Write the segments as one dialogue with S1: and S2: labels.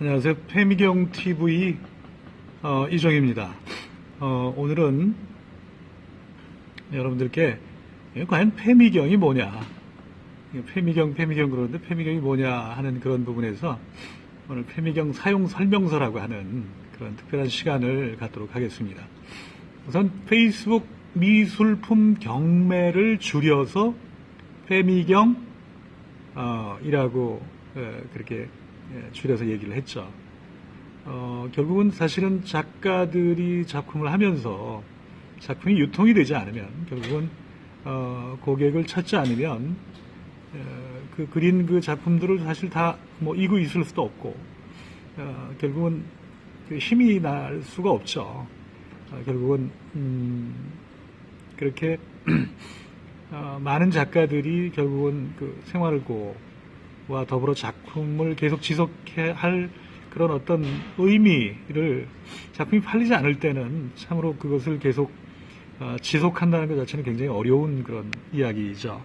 S1: 안녕하세요. 페미경 TV 어, 이정입니다. 어, 오늘은 여러분들께 예, 과연 페미경이 뭐냐, 페미경, 예, 페미경 그러는데 페미경이 뭐냐 하는 그런 부분에서 오늘 페미경 사용 설명서라고 하는 그런 특별한 시간을 갖도록 하겠습니다. 우선 페이스북 미술품 경매를 줄여서 페미경이라고 어, 예, 그렇게 예, 줄여서 얘기를 했죠. 어, 결국은 사실은 작가들이 작품을 하면서 작품이 유통이 되지 않으면 결국은 어, 고객을 찾지 않으면 어, 그 그린 그 작품들을 사실 다 뭐 이고 있을 수도 없고 어, 결국은 그 힘이 날 수가 없죠. 어, 결국은 음, 그렇게 어, 많은 작가들이 결국은 그 생활고 와 더불어 작품을 계속 지속해 할 그런 어떤 의미를 작품이 팔리지 않을 때는 참으로 그것을 계속 어, 지속한다는 것 자체는 굉장히 어려운 그런 이야기이죠.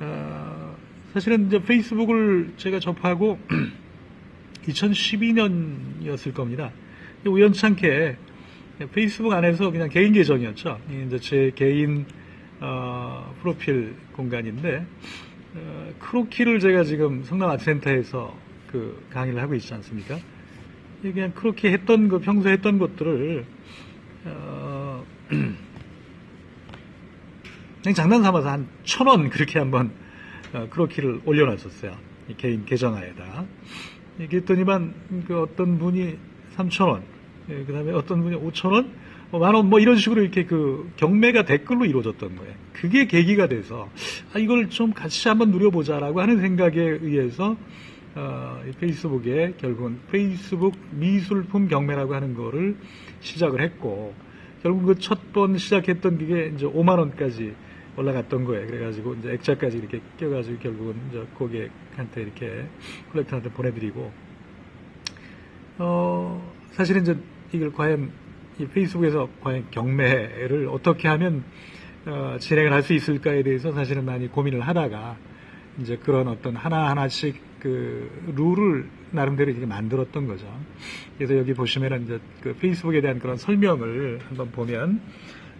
S1: 어, 사실은 이제 페이스북을 제가 접하고 2012년이었을 겁니다. 우연찮게 페이스북 안에서 그냥 개인 계정이었죠. 이제 제 개인 어, 프로필 공간인데 어, 크로키를 제가 지금 성남 아트센터에서 그 강의를 하고 있지 않습니까? 예, 그냥 크로키 했던 그 평소 에 했던 것들을 어, 그냥 장난 삼아서 한 천 원 그렇게 한번 어, 크로키를 올려놨었어요. 개인 계정하에다. 그랬더니만 그 어떤 분이 3천 원, 예, 그 다음에 어떤 분이 5천 원, 뭐 만원 뭐 이런 식으로 이렇게 그 경매가 댓글로 이루어졌던 거예요. 그게 계기가 돼서 아, 이걸 좀 같이 한번 누려보자라고 하는 생각에 의해서 어, 페이스북에 결국은 페이스북 미술품 경매라고 하는 거를 시작을 했고 결국 그 첫 번 시작했던 그게 이제 5만 원까지 올라갔던 거예요. 그래가지고 이제 액자까지 이렇게 껴가지고 결국은 이제 고객한테 이렇게 콜렉터한테 보내드리고 어 사실은 이제 이걸 과연 이 페이스북에서 과연 경매를 어떻게 하면 어, 진행을 할 수 있을까에 대해서 사실은 많이 고민을 하다가 이제 그런 어떤 하나하나씩 그 룰을 나름대로 이렇게 만들었던 거죠. 그래서 여기 보시면 은 이제 그 페이스북에 대한 그런 설명을 한번 보면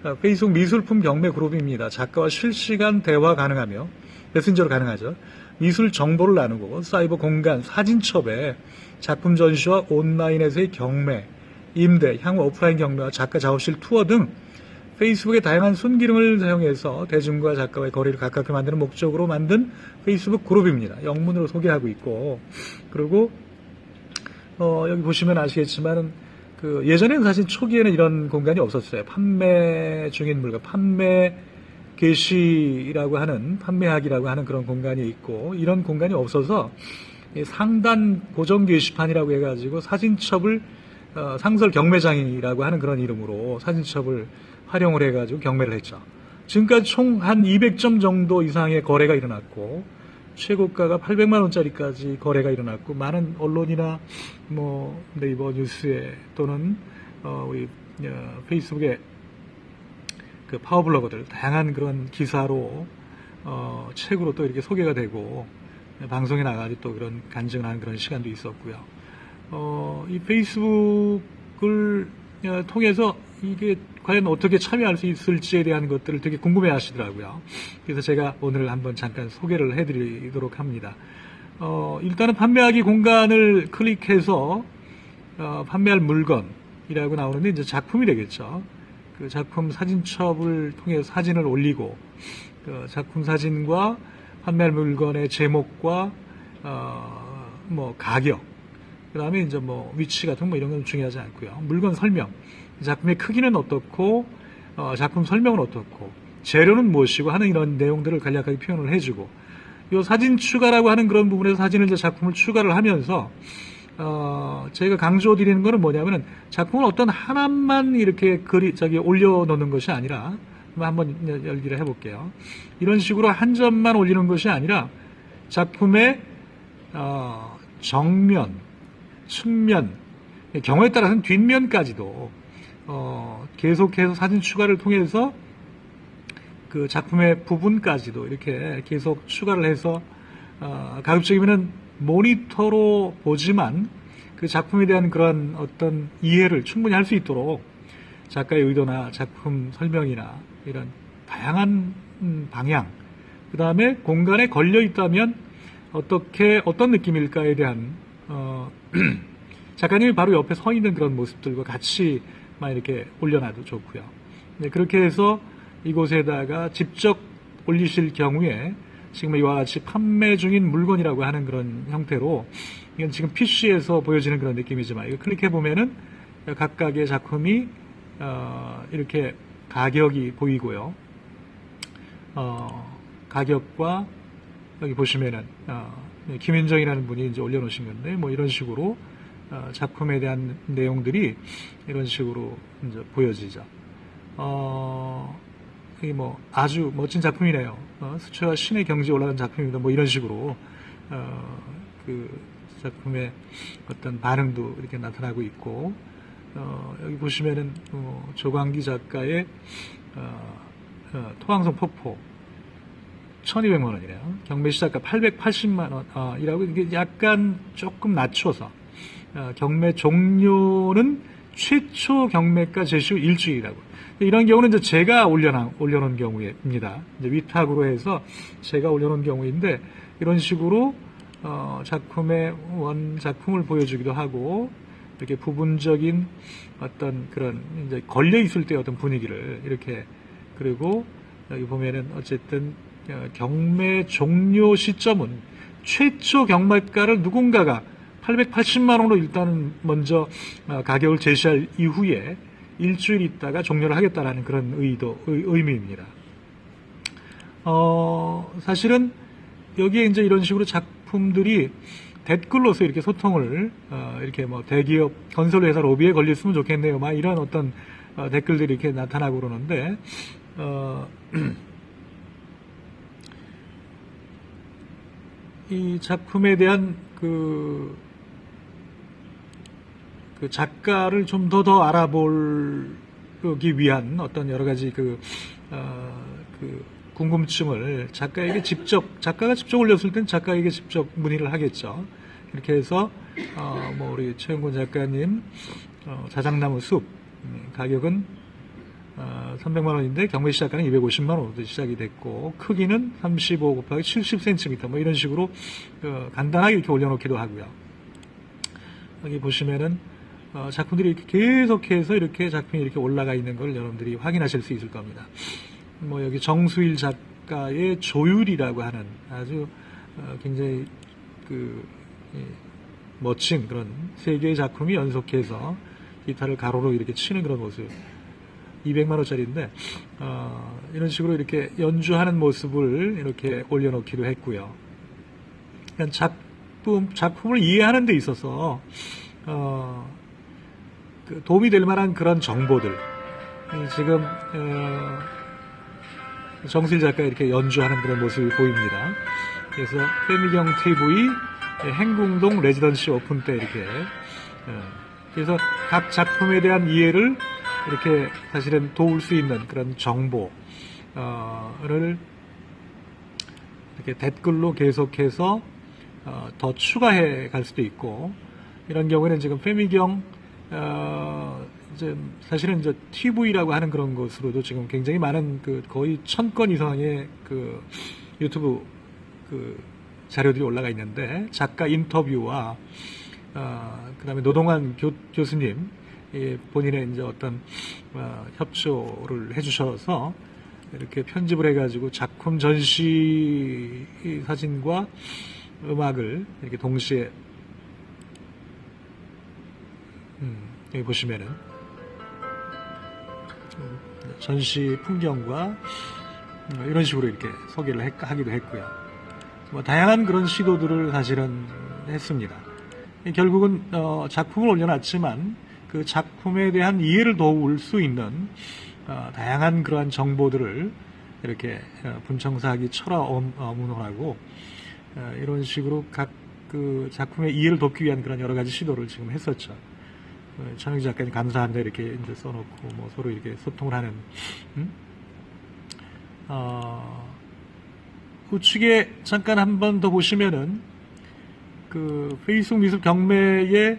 S1: 어, 페이스북 미술품 경매 그룹입니다. 작가와 실시간 대화 가능하며 메신저로 가능하죠. 미술 정보를 나누고 사이버 공간 사진첩에 작품 전시와 온라인에서의 경매 임대, 향후 오프라인 경로와 작가 작업실 투어 등 페이스북의 다양한 손기능을 사용해서 대중과 작가와의 거리를 가깝게 만드는 목적으로 만든 페이스북 그룹입니다. 영문으로 소개하고 있고 그리고 어, 여기 보시면 아시겠지만 그 예전에는 사실 초기에는 이런 공간이 없었어요. 판매 중인 물건, 판매 개시라고 하는 판매하기라고 하는 그런 공간이 있고 이런 공간이 없어서 상단 고정 게시판이라고 해가지고 사진첩을 어, 상설 경매장이라고 하는 그런 이름으로 사진첩을 활용을 해가지고 경매를 했죠. 지금까지 총 한 200점 정도 이상의 거래가 일어났고 최고가가 800만 원짜리까지 거래가 일어났고 많은 언론이나 뭐 네이버 뭐 뉴스에 또는 어, 우리 어, 페이스북에 그 파워블로거들 다양한 그런 기사로 어, 책으로 또 이렇게 소개가 되고 방송에 나가서 또 그런 간증을 하는 그런 시간도 있었고요. 어, 이 페이스북을 통해서 이게 과연 어떻게 참여할 수 있을지에 대한 것들을 되게 궁금해 하시더라고요. 그래서 제가 오늘 한번 잠깐 소개를 해드리도록 합니다. 어, 일단은 판매하기 공간을 클릭해서 어, 판매할 물건이라고 나오는데 이제 작품이 되겠죠. 그 작품 사진첩을 통해 사진을 올리고 그 작품 사진과 판매할 물건의 제목과 어, 뭐 가격 그 다음에 이제 뭐 위치 같은 거뭐 이런 건 중요하지 않고요. 물건 설명, 작품의 크기는 어떻고 어, 작품 설명은 어떻고 재료는 무엇이고 하는 이런 내용들을 간략하게 표현을 해주고 요 사진 추가라고 하는 그런 부분에서 사진을 이제 작품을 추가를 하면서 어, 저희가 강조드리는 거는 뭐냐면은 작품을 어떤 하나만 이렇게 그리 저기 올려놓는 것이 아니라 한번 열기를 해볼게요. 이런 식으로 한 점만 올리는 것이 아니라 작품의 어, 정면 측면 경우에 따라서는 뒷면까지도 어, 계속해서 사진 추가를 통해서 그 작품의 부분까지도 이렇게 계속 추가를 해서 어, 가급적이면 모니터로 보지만 그 작품에 대한 그런 어떤 이해를 충분히 할 수 있도록 작가의 의도나 작품 설명이나 이런 다양한 음, 방향, 그 다음에 공간에 걸려 있다면 어떻게 어떤 느낌일까에 대한 어, 작가님 바로 옆에 서 있는 그런 모습들과 같이 막 이렇게 올려놔도 좋고요. 네, 그렇게 해서 이곳에다가 직접 올리실 경우에 지금 이와 같이 판매 중인 물건이라고 하는 그런 형태로 이건 지금 PC에서 보여지는 그런 느낌이지만 이거 클릭해 보면은 각각의 작품이 어, 이렇게 가격이 보이고요. 어, 가격과 여기 보시면은 어, 음, 김윤정이라는 분이 이제 올려놓으신 건데 뭐 이런 식으로 어, 작품에 대한 내용들이 이런 식으로 이제 보여지죠. 어, 이게 뭐 아주 멋진 작품이네요. 어, 수채화 신의 경지에 올라간 작품입니다. 뭐 이런 식으로 어, 그 작품의 어떤 반응도 이렇게 나타나고 있고 어, 여기 보시면은 어, 조광기 작가의 어, 어, 토항성 폭포 1200만 원이래요. 경매 시작가 880만 원이라고 아, 이게 약간 조금 낮춰서 아, 경매 종료는 최초 경매가 제시 후 일주일이라고. 이런 경우는 이제 제가 올려놓은 경우입니다. 이제 위탁으로 해서 제가 올려놓은 경우인데 이런 식으로 어, 작품의 원 작품을 보여주기도 하고 이렇게 부분적인 어떤 그런 이제 걸려 있을 때 어떤 분위기를 이렇게 그리고 여기 보면은 어쨌든 어, 경매 종료 시점은 최초 경매가를 누군가가 880만 원으로 일단 먼저 어, 가격을 제시할 이후에 일주일 있다가 종료를 하겠다라는 그런 의도 의, 미입니다 어, 사실은 여기에 이제 이런 식으로 작품들이 댓글로서 이렇게 소통을 어, 이렇게 뭐 대기업 건설회사 로비에 걸렸으면 좋겠네요. 막 이런 어떤 어, 댓글들이 이렇게 나타나고 그러는데 어, 이 작품에 대한 그, 그 작가를 좀 더 더 알아보기 위한 어떤 여러 가지 그, 어, 그 궁금증을 작가에게 직접 작가가 직접 올렸을 땐 작가에게 직접 문의를 하겠죠. 이렇게 해서 어, 뭐 우리 최영곤 작가님 어, 자작나무 숲 음, 가격은 어, 아, 300만원인데 경매 시작가는 250만원으로 시작이 됐고 크기는 35 곱하기 70cm 뭐 이런 식으로 어, 간단하게 이렇게 올려놓기도 하고요 여기 보시면은 어, 작품들이 이렇게 계속해서 이렇게 작품이 이렇게 올라가 있는 걸 여러분들이 확인하실 수 있을 겁니다 뭐 여기 정수일 작가의 조율이라고 하는 아주 어, 굉장히 그 예, 멋진 그런 세 개의 작품이 연속해서 기타를 가로로 이렇게 치는 그런 모습 200만 원짜리인데 어, 이런 식으로 이렇게 연주하는 모습을 이렇게 올려놓기도 했고요. 작품 작품을 이해하는 데 있어서 어, 그 도움이 될 만한 그런 정보들 지금 어, 정실 작가 이렇게 연주하는 그런 모습이 보입니다. 그래서 태미경 TV 행궁동 레지던시 오픈 때 이렇게 어, 그래서 각 작품에 대한 이해를 이렇게 사실은 도울 수 있는 그런 정보를 어, 이렇게 댓글로 계속해서 어, 더 추가해 갈 수도 있고 이런 경우에는 지금 페미경 어, 이제 사실은 이제 TV라고 하는 그런 것으로도 지금 굉장히 많은 그 거의 천 건 이상의 그 유튜브 그 자료들이 올라가 있는데 작가 인터뷰와 어, 그다음에 노동환 교, 교수님 본인의 이제 어떤 어, 협조를 해주셔서 이렇게 편집을 해가지고 작품 전시 사진과 음악을 이렇게 동시에 음, 여기 보시면은 음, 전시 풍경과 음, 이런 식으로 이렇게 소개를 하기도 했고요. 뭐 다양한 그런 시도들을 사실은 했습니다. 결국은 어, 작품을 올려놨지만 그 작품에 대한 이해를 도울 수 있는 어, 다양한 그러한 정보들을 이렇게 어, 분청사학이 철화문호라고 어, 이런 식으로 각 그 작품의 이해를 돕기 위한 그런 여러 가지 시도를 지금 했었죠. 창혁 어, 작가님 감사합니다 이렇게 이제 써놓고 뭐 서로 이렇게 소통을 하는 음? 어, 우측에 잠깐 한 번 더 보시면은 그 페이스북 미술 경매에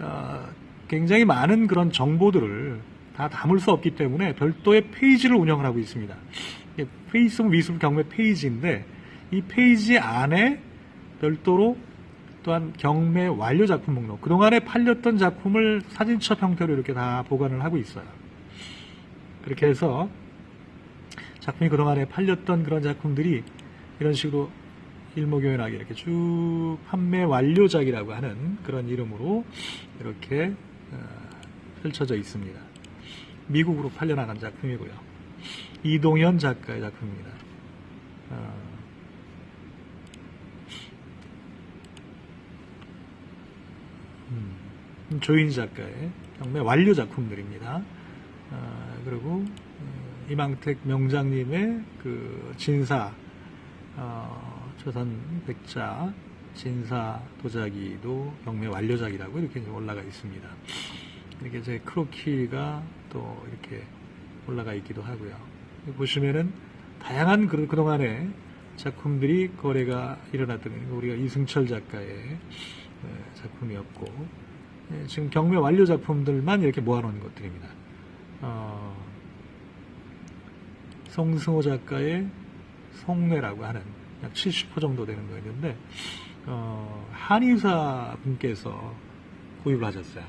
S1: 어, 굉장히 많은 그런 정보들을 다 담을 수 없기 때문에 별도의 페이지를 운영을 하고 있습니다. 페이스북 미술 경매 페이지인데 이 페이지 안에 별도로 또한 경매 완료 작품 목록, 그동안에 팔렸던 작품을 사진첩 형태로 이렇게 다 보관을 하고 있어요. 그렇게 해서 작품이 그동안에 팔렸던 그런 작품들이 이런 식으로 일목요연하게 이렇게 쭉 판매 완료작이라고 하는 그런 이름으로 이렇게 예, 펼쳐져 있습니다. 미국으로 팔려나간 작품이고요. 이동현 작가의 작품입니다. 어. 음, 조인 작가의 경매 완료 작품들입니다. 아, 그리고 어, 이망택 명장님의 그 진사 어, 조선 백자 신사 도자기도 경매 완료작이라고 이렇게 올라가 있습니다. 이렇게 제 크로키가 또 이렇게 올라가 있기도 하고요. 보시면은 다양한 그, 그동안에 작품들이 거래가 일어났던 그 우리가 이승철 작가의 작품이었고 예, 지금 경매 완료 작품들만 이렇게 모아놓은 것들입니다. 어, 성승호 작가의 송내라고 하는 약 70호 정도 되는 거였는데 어, 한의사 분께서 구입을 하셨어요.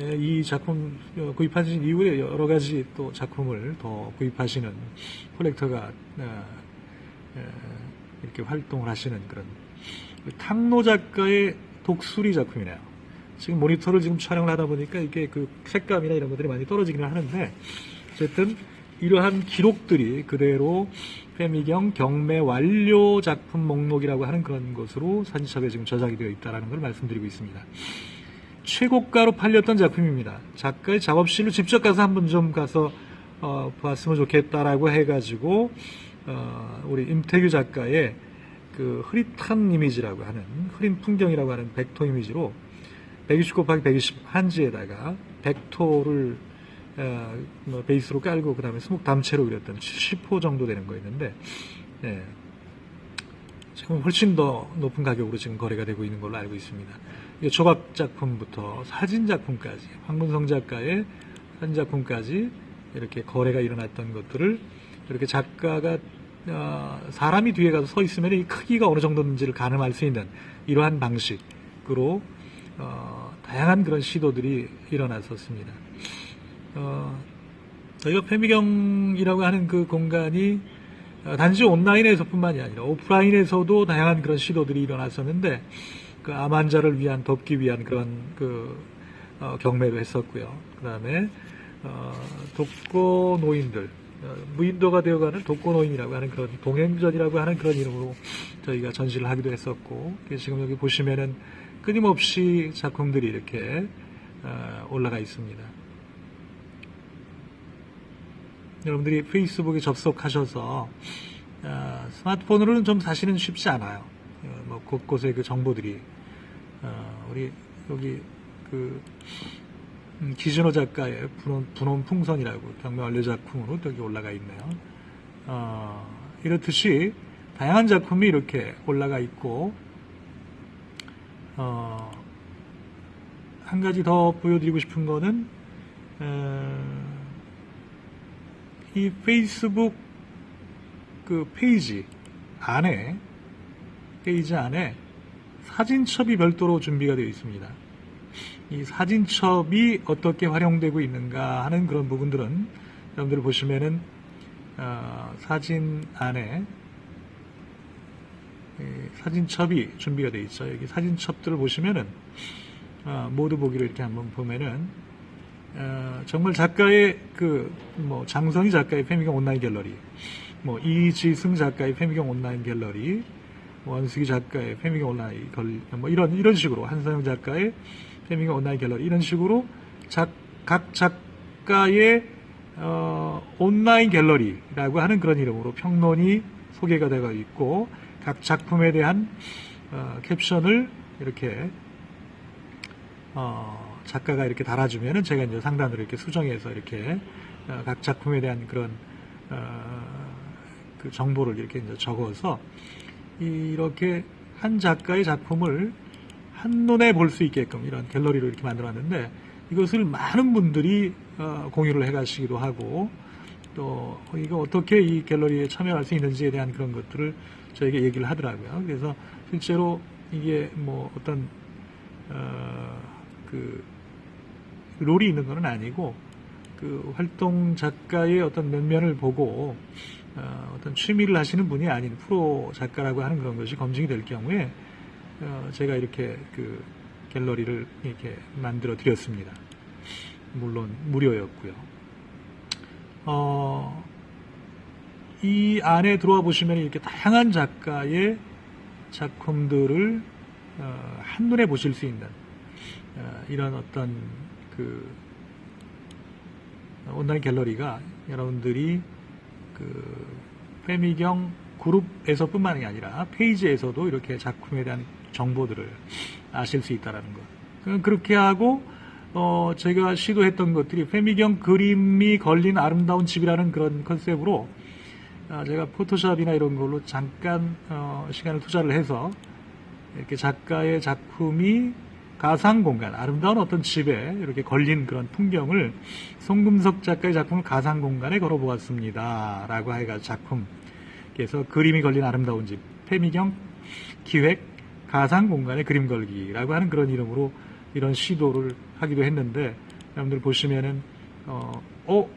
S1: 예, 이 작품 어, 구입하신 이후에 여러 가지 또 작품을 더 구입하시는 컬렉터가 어, 예, 이렇게 활동을 하시는 그런 탕노 작가의 독수리 작품이네요. 지금 모니터를 지금 촬영을 하다 보니까 이게 그 색감이나 이런 것들이 많이 떨어지기는 하는데 어쨌든 이러한 기록들이 그대로 페미경 경매 완료 작품 목록이라고 하는 그런 것으로 산지첩에 지금 저장이 되어 있다는 걸 말씀드리고 있습니다. 최고가로 팔렸던 작품입니다. 작가의 작업실로 직접 가서 한번 좀 가서 어, 봤으면 좋겠다라고 해가지고 어, 우리 임태규 작가의 그 흐릿한 이미지라고 하는 흐린 풍경이라고 하는 백토 이미지로 120 곱하기 120 한지에다가 백토를 어, 뭐 베이스로 깔고 그 다음에 스목 담채로 그렸던 7 0호 정도 되는 거였는데 예, 지금 훨씬 더 높은 가격으로 지금 거래가 되고 있는 걸로 알고 있습니다. 이 조각 작품부터 사진 작품까지 황근성 작가의 사진 작품까지 이렇게 거래가 일어났던 것들을 이렇게 작가가 어, 사람이 뒤에 가서 서 있으면 이 크기가 어느 정도인지를 가늠할 수 있는 이러한 방식으로 어, 다양한 그런 시도들이 일어났었습니다. 어, 저희가 페미경이라고 하는 그 공간이 어, 단지 온라인에서뿐만이 아니라 오프라인에서도 다양한 그런 시도들이 일어났었는데 그암 환자를 위한 돕기 위한 그런 그 어, 경매도 했었고요. 그 다음에 어, 독거 노인들 어, 무인도가 되어가는 독거 노인이라고 하는 그런 동행전이라고 하는 그런 이름으로 저희가 전시를 하기도 했었고 지금 여기 보시면은 끊임없이 작품들이 이렇게 어, 올라가 있습니다. 여러분들이 페이스북에 접속하셔서 어, 스마트폰으로는 좀 사실은 쉽지 않아요. 어, 뭐 곳곳에 그 정보들이 어, 우리 여기 그 음, 기준호 작가의 분원, 분원 풍선이라고 경매 완료 작품으로 여기 올라가 있네요. 어, 이렇듯이 다양한 작품이 이렇게 올라가 있고 어, 한 가지 더 보여드리고 싶은 거는 어, 이 페이스북 그 페이지 안에 페이지 안에 사진첩이 별도로 준비가 되어 있습니다. 이 사진첩이 어떻게 활용되고 있는가 하는 그런 부분들은 여러분들 보시면은 어, 사진 안에 사진첩이 준비가 되어 있죠 여기 사진첩들을 보시면은 어, 모두 보기로 이렇게 한번 보면은 어, 정말 작가의 그 뭐장성희 작가의 페미경 온라인 갤러리, 뭐 이지승 작가의 페미경 온라인 갤러리, 뭐, 원숙이 작가의 페미경 온라인 갤러리, 뭐 이런 이런 식으로 한서영 작가의 페미경 온라인 갤러리 이런 식으로 작, 각 작가의 어, 온라인 갤러리라고 하는 그런 이름으로 평론이 소개가 되어 있고 각 작품에 대한 어, 캡션을 이렇게 어, 작가가 이렇게 달아주면은 제가 이제 상단으로 이렇게 수정해서 이렇게 어, 각 작품에 대한 그런 어, 그 정보를 이렇게 이제 적어서 이렇게 한 작가의 작품을 한눈에 볼 수 있게끔 이런 갤러리로 이렇게 만들어놨는데 이것을 많은 분들이 어, 공유를 해가시기도 하고 또 이거 어떻게 이 갤러리에 참여할 수 있는지에 대한 그런 것들을 저에게 얘기를 하더라고요. 그래서 실제로 이게 뭐 어떤 어, 그 롤이 있는 건 아니고 그 활동 작가의 어떤 면면을 보고 어, 떤 취미를 하시는 분이 아닌 프로 작가라고 하는 그런 것이 검증이 될 경우에 어, 제가 이렇게 그 갤러리를 이렇게 만들어 드렸습니다. 물론 무료였고요. 어, 이 안에 들어와 보시면 이렇게 다양한 작가의 작품들을 어, 한눈에 보실 수 있는 어, 이런 어떤 그 온라인 갤러리가 여러분들이 그 페미경 그룹에서뿐만이 아니라 페이지에서도 이렇게 작품에 대한 정보들을 아실 수있다는 것. 그렇게 하고 어 제가 시도했던 것들이 페미경 그림이 걸린 아름다운 집이라는 그런 컨셉으로 아, 제가 포토샵이나 이런 걸로 잠깐 어 시간을 투자를 해서 이렇게 작가의 작품이 가상 공간, 아름다운 어떤 집에 이렇게 걸린 그런 풍경을 송금석 작가의 작품을 가상 공간에 걸어보았습니다. 라고 해가지고 작품. 그래서 그림이 걸린 아름다운 집, 페미경 기획 가상 공간에 그림 걸기라고 하는 그런 이름으로 이런 시도를 하기도 했는데 여러분들 보시면은 어, 어,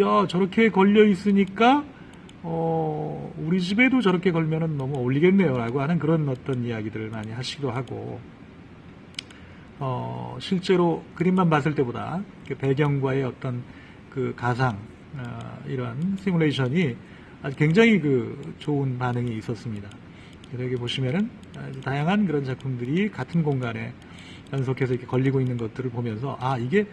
S1: 야 저렇게 걸려 있으니까 어, 우리 집에도 저렇게 걸면은 너무 어울리겠네요라고 하는 그런 어떤 이야기들을 많이 하시기도 하고 어, 실제로 그림만 봤을 때보다 그 배경과의 어떤 그 가상 어, 이런 시뮬레이션이 아주 굉장히 그 좋은 반응이 있었습니다. 여기 보시면은 다양한 그런 작품들이 같은 공간에 연속해서 이렇게 걸리고 있는 것들을 보면서 아 이게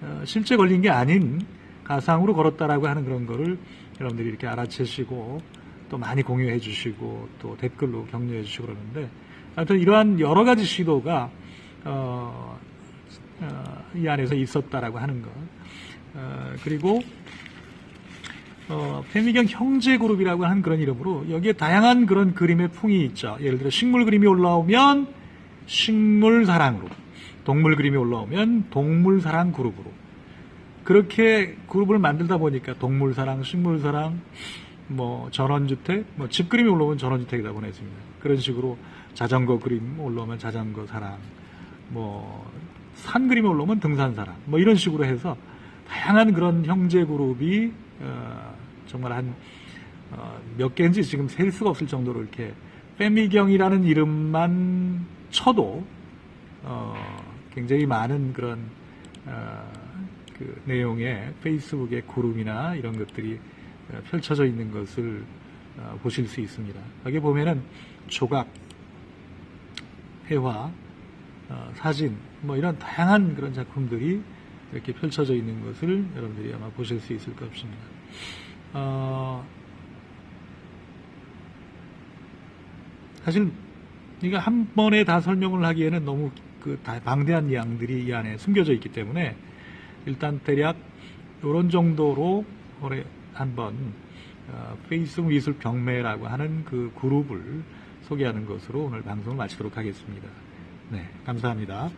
S1: 어, 실제 걸린 게 아닌 가상으로 걸었다라고 하는 그런 거를 여러분들이 이렇게 알아채시고 또 많이 공유해 주시고 또 댓글로 격려해 주시고 그러는데 아무튼 이러한 여러 가지 시도가 어, 어, 이 안에서 있었다라고 하는 것. 어, 그리고 어, 페미경 형제 그룹이라고 하는 그런 이름으로 여기에 다양한 그런 그림의 풍이 있죠. 예를 들어 식물 그림이 올라오면 식물 사랑으로, 동물 그림이 올라오면 동물 사랑 그룹으로. 그렇게 그룹을 만들다 보니까 동물 사랑, 식물 사랑, 뭐 전원주택, 뭐 집 그림이 올라오면 전원주택이라고 내습니다 그런 식으로 자전거 그림 올라오면 자전거 사랑, 뭐산 그림에 올라오면 등산사람 뭐 이런 식으로 해서 다양한 그런 형제 그룹이 어, 정말 한몇 어, 개인지 지금 셀 수가 없을 정도로 이렇게 페미경이라는 이름만 쳐도 어, 굉장히 많은 그런 어, 그 내용의 페이스북의 그룹이나 이런 것들이 어, 펼쳐져 있는 것을 어, 보실 수 있습니다. 여기 보면은 조각, 회화, 어, 사진 뭐 이런 다양한 그런 작품들이 이렇게 펼쳐져 있는 것을 여러분들이 아마 보실 수 있을 것입니다. 어, 사실 이거 한 번에 다 설명을 하기에는 너무 그 방대한 양들이 이 안에 숨겨져 있기 때문에 일단 대략 이런 정도로 올해 한번 어, 페이스 북 미술 경매라고 하는 그 그룹을 소개하는 것으로 오늘 방송을 마치도록 하겠습니다. 네, 감사합니다.